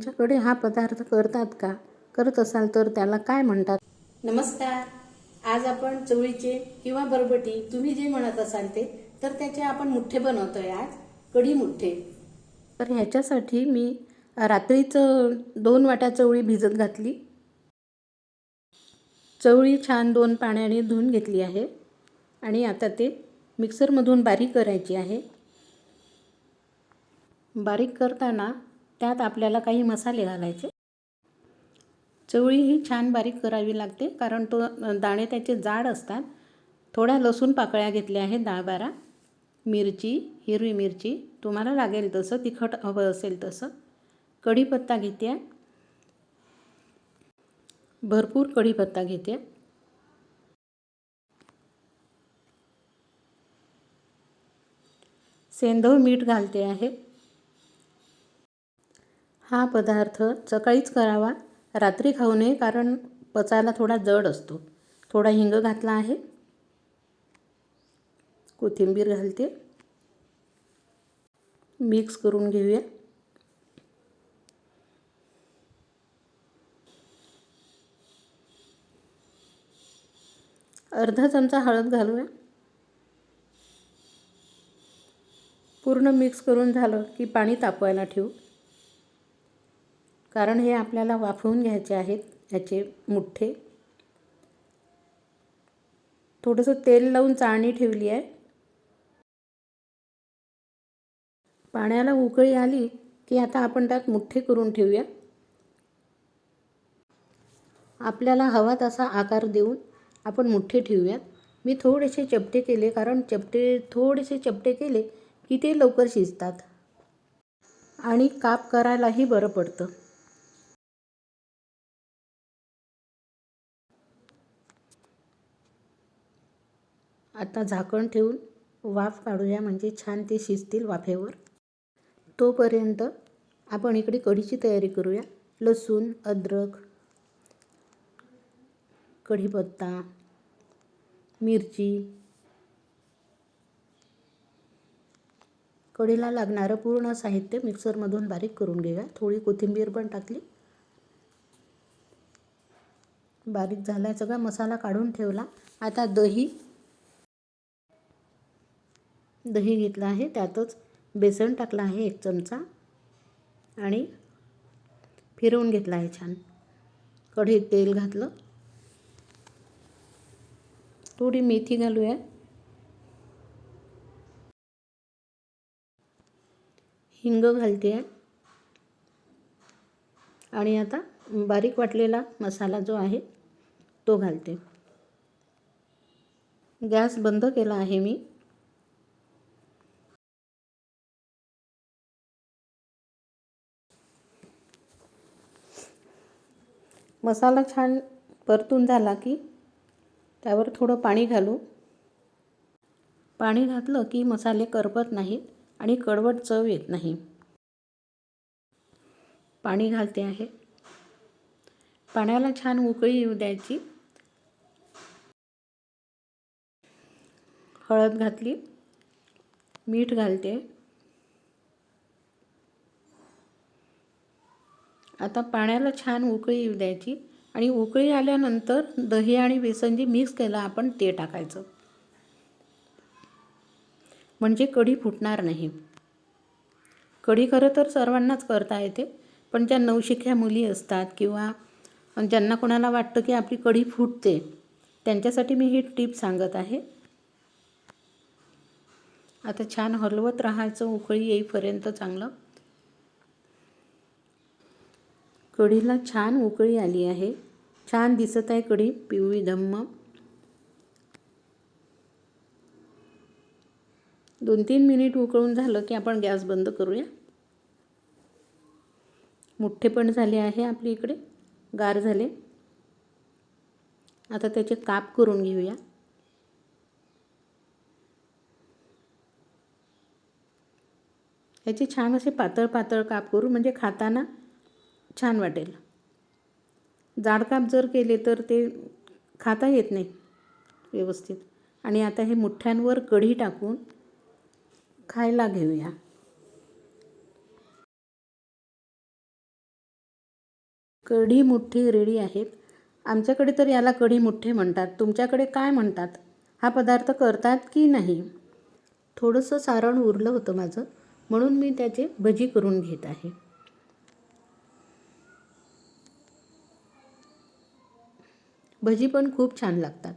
तुमच्याकडे हा पदार्थ करतात का? करत असाल तर त्याला काय म्हणतात? नमस्कार. आज आपण चवळीचे किंवा बरबटी तुम्ही जे म्हणत असाल ते तर त्याचे आपण मुठ्ठे बनवतोय आज. कढी मुठ्ठे. तर ह्याच्यासाठी मी रात्रीचं दोन वाट्या चवळी भिजत घातली. चवळी छान दोन पाण्याने धुवून घेतली आहे. आणि आता ते मिक्सरमधून बारीक करायची आहे. बारीक करताना त्यात आपल्याला काही मसाले घालायचे. चवळी ही छान बारीक करावी लागते कारण तो दाणे त्याचे जाड असतात. थोड्या लसूण पाकळ्या घेतल्या आहेत दहा बारा मिरची हिरवी मिरची तुम्हाला लागेल तसं तिखट हवं असेल तसं. कढीपत्ता घेते. भरपूर कढीपत्ता घेते. सेंधव मीठ घालते आहे. हा पदार्थ सकाळीच करावा रात्री खाऊ नये कारण पचायला थोडा जड असतो. थोडा हिंग घातला आहे. कोथिंबीर घालते. मिक्स करून घेऊया. अर्धा चमचा हळद घालूया. पूर्ण मिक्स करून झालं की पाणी तापवायला ठेवू. कारण हे आपल्याला वाफवून घ्यायचे आहेत याचे मुठ्ठे. थोडंसं तेल लावून चाळणी ठेवली आहे. पाण्याला उकळी आली की आता आपण त्यात मुठ्ठे करून ठेवूया. आपल्याला हवा तसा आकार देऊन आपण मुठ्ठे ठेवूयात. मी थोडेसे चपटे केले कारण चपटे थोडेसे चपटे केले की ते लवकर शिजतात आणि काप करायलाही बरं पडतं. आता झाकण ठेवून वाफ काढूया म्हणजे छान ते शिजतील वाफेवर. तोपर्यंत आपण इकडे कढीची तयारी करूया. लसूण अद्रक कढीपत्ता मिरची. कढीला लागणारं पूर्ण साहित्य मिक्सरमधून बारीक करून घेऊया. थोडी कोथिंबीर पण टाकली. बारीक झाला सगळा मसाला काढून ठेवला. आता दही दही घेतलं आहे त्यातच बेसन टाकलं आहे एक चमचा आणि फिरवून घेतलं आहे छान. कढईत तेल घातलं. थोडी मेथी घालूया. हिंग घालते. आहे आणि आता बारीक वाटलेला मसाला जो आहे तो घालते. गॅस बंद केला आहे मी. मसाला छान परतून झाला की त्यावर थोडं पाणी घालू. पाणी घातलं की मसाले करपत नाहीत आणि कडवट चव येत नाही. पाणी घालते आहे. पाण्याला छान उकळी येऊ द्यायची. हळद घातली. मीठ घालते. आता पाण्याला छान उकळी येऊ द्यायची आणि उकळी आल्यानंतर दही आणि बेसन जे मिक्स केलं आपण ते टाकायचं. म्हणजे कढी फुटणार नाही. कढी खरं तर सर्वांनाच करता येते पण ज्या नवशिक्या मुली असतात किंवा ज्यांना कोणाला वाटतं की आपली कढी फुटते त्यांच्यासाठी मी ही टीप सांगत आहे. आता छान हलवत राहायचं उकळी येईपर्यंत चांगलं. कढीला छान उकळी आली आहे. छान दिसत आहे कढी. पिवळी धम्म. दोन तीन मिनिट उकळून झालं की आपण गॅस बंद करूया. मोठे पण झाले आहे आपली इकडे. गार झाले. आता त्याचे काप करून घेऊया. याचे छान असे पातळ पातळ काप करू. म्हणजे खाताना छान वाटेल. जाडकाप जर केले तर ते खाता येत नाही व्यवस्थित. आणि आता हे मुठ्ठ्यांवर कढी टाकून खायला घेऊया. कढी मुठ्ठी रेडी आहेत. आमच्याकडे तर याला कढी मुठ्ठे म्हणतात. तुमच्याकडे काय म्हणतात? हा पदार्थ करतात की नाही? थोडंसं सारण उरलं होतं माझं. म्हणून मी त्याचे भजी करून घेत आहे. भजी पण खूप छान लागतात.